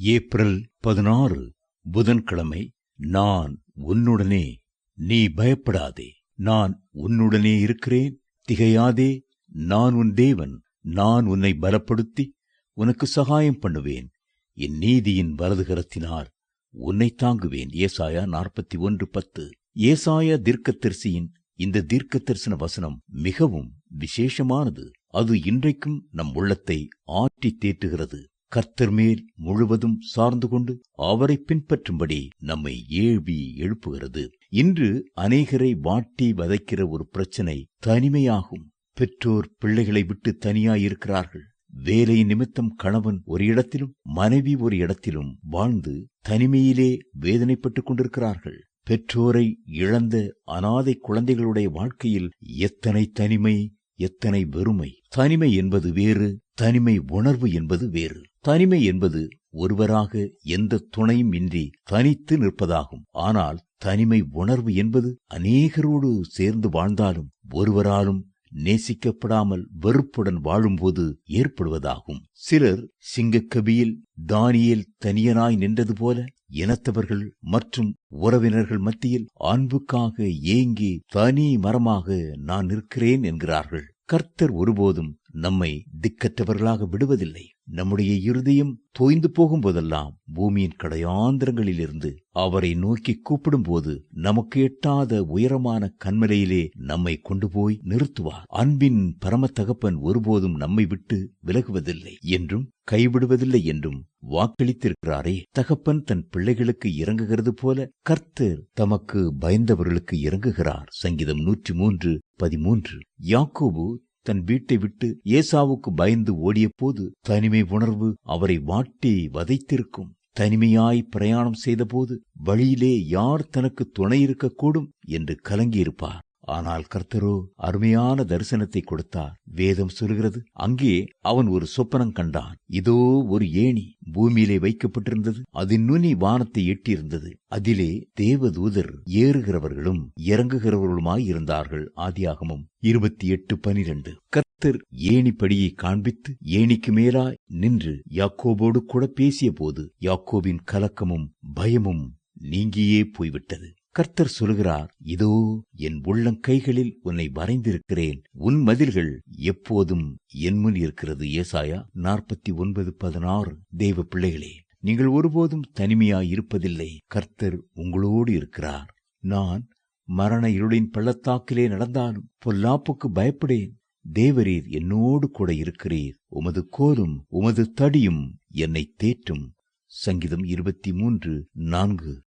April பதினாறு புதன்கிழமை நான் உன்னுடனே நீ பயப்படாதே. நான் உன்னுடனே இருக்கிறேன் திகையாதே. நான் உன் தேவன் நான் உன்னை பலப்படுத்தி உனக்கு சகாயம் பண்ணுவேன். என் நீதியின் வலதுகரத்தினார் உன்னை தாங்குவேன். ஏசாயா நாற்பத்தி ஒன்று பத்து. ஏசாயா தீர்க்கத்தரிசியின் இந்த தீர்க்க தரிசன வசனம் மிகவும் விசேஷமானது. அது இன்றைக்கும் நம் உள்ளத்தை ஆற்றி தேற்றுகிறது. கர்த்தர் மேல் முழுவதும் சார்ந்து கொண்டு அவரை பின்பற்றும்படி நம்மை ஏவி எழுப்புகிறது. இன்று அநேகரை வாட்டி வதைக்கிற ஒரு பிரச்சனை தனிமையாகும். பெற்றோர் பிள்ளைகளை விட்டு தனியாயிருக்கிறார்கள். வேலை நிமித்தம் கணவன் ஒரு இடத்திலும் மனைவி ஒரு இடத்திலும் வாழ்ந்து தனிமையிலே வேதனைப்பட்டுக் கொண்டிருக்கிறார்கள். பெற்றோரை இழந்த அனாதை குழந்தைகளுடைய வாழ்க்கையில் எத்தனை தனிமை எத்தனை வெறுமை. தனிமை என்பது வேறு தனிமை உணர்வு என்பது வேறு. தனிமை என்பது ஒருவராக எந்த துணையும் இன்றி தனித்து நிற்பதாகும். ஆனால் தனிமை உணர்வு என்பது அநேகரோடு சேர்ந்து வாழ்ந்தாலும் ஒருவராலும் நேசிக்கப்படாமல் வெறுப்புடன் வாழும்போது ஏற்படுவதாகும். சிலர் சிங்கக்கபியில் தானியல் தனியனாய் நின்றது போல இனத்தவர்கள் மற்றும் உறவினர்கள் மத்தியில் அன்புக்காக ஏங்கி தனி மரமாக நான் நிற்கிறேன் என்கிறார்கள். கர்த்தர் ஒருபோதும் நம்மை திக்கற்றவர்களாக விடுவதில்லை. நம்முடைய இருதயம் தோய்ந்து போகும்போதெல்லாம் பூமியின் கடையாந்திரங்களிலிருந்து அவரை நோக்கி கூப்பிடும்போது நமக்கு எட்டாத உயரமான கண்மலையிலே நம்மை கொண்டு போய் நிறுத்துவார். அன்பின் பரம தகப்பன் ஒருபோதும் நம்மை விட்டு விலகுவதில்லை என்றும் கைவிடுவதில்லை என்றும் வாக்களித்திருக்கிறாரே. தகப்பன் தன் பிள்ளைகளுக்கு இறங்குகிறது போல கர்த்தர் தமக்கு பயந்தவர்களுக்கு இறங்குகிறார். சங்கீதம் நூற்றி மூன்று பதிமூன்று. யாக்கோபு தன் வீட்டை விட்டு ஏசாவுக்கு பயந்து ஓடிய போது தனிமை உணர்வு அவரை வாட்டி வதைத்திருக்கும். தனிமையாய் பிரயாணம் செய்தபோது வழியிலே யார் தனக்கு துணை இருக்கக்கூடும் என்று கலங்கியிருப்பார். ஆனால் கர்த்தரோ அருமையான தரிசனத்தை கொடுத்தார். வேதம் சொல்கிறது அங்கே அவன் ஒரு சொப்பனம் கண்டான். இதோ ஒரு ஏணி பூமியிலே வைக்கப்பட்டிருந்தது அதன் நுனி வானத்தை எட்டியிருந்தது. அதிலே தேவதூதர் ஏறுகிறவர்களும் இறங்குகிறவர்களுமாய் இருந்தார்கள். ஆதியாகமும் இருபத்தி எட்டு பனிரெண்டு. கர்த்தர் ஏணிப்படியை காண்பித்து ஏணிக்கு மேலாய் நின்று யாக்கோபோடு கூட பேசிய போது யாக்கோபின் கலக்கமும் பயமும் நீங்கியே போய்விட்டது. கர்த்தர் சொல்கிறார் இதோ என் உள்ளங்கைகளில் உன்னை வரைந்திருக்கிறேன். உன் மதில்கள் எப்போதும் என் முன் இருக்கிறது. ஏசாயா நாற்பத்தி ஒன்பது பதினாறு. தெய்வ பிள்ளைகளே நீங்கள் ஒருபோதும் தனிமையாய் இருப்பதில்லை. கர்த்தர் உங்களோடு இருக்கிறார். நான் மரண இருளின் பள்ளத்தாக்கிலே நடந்தாலும் பொல்லாப்புக்கு பயப்படேன். தேவரீர் என்னோடு கூட இருக்கிறீர். உமது கோலும் உமது தடியும் என்னை தேற்றும். சங்கீதம் இருபத்தி மூன்று நான்கு.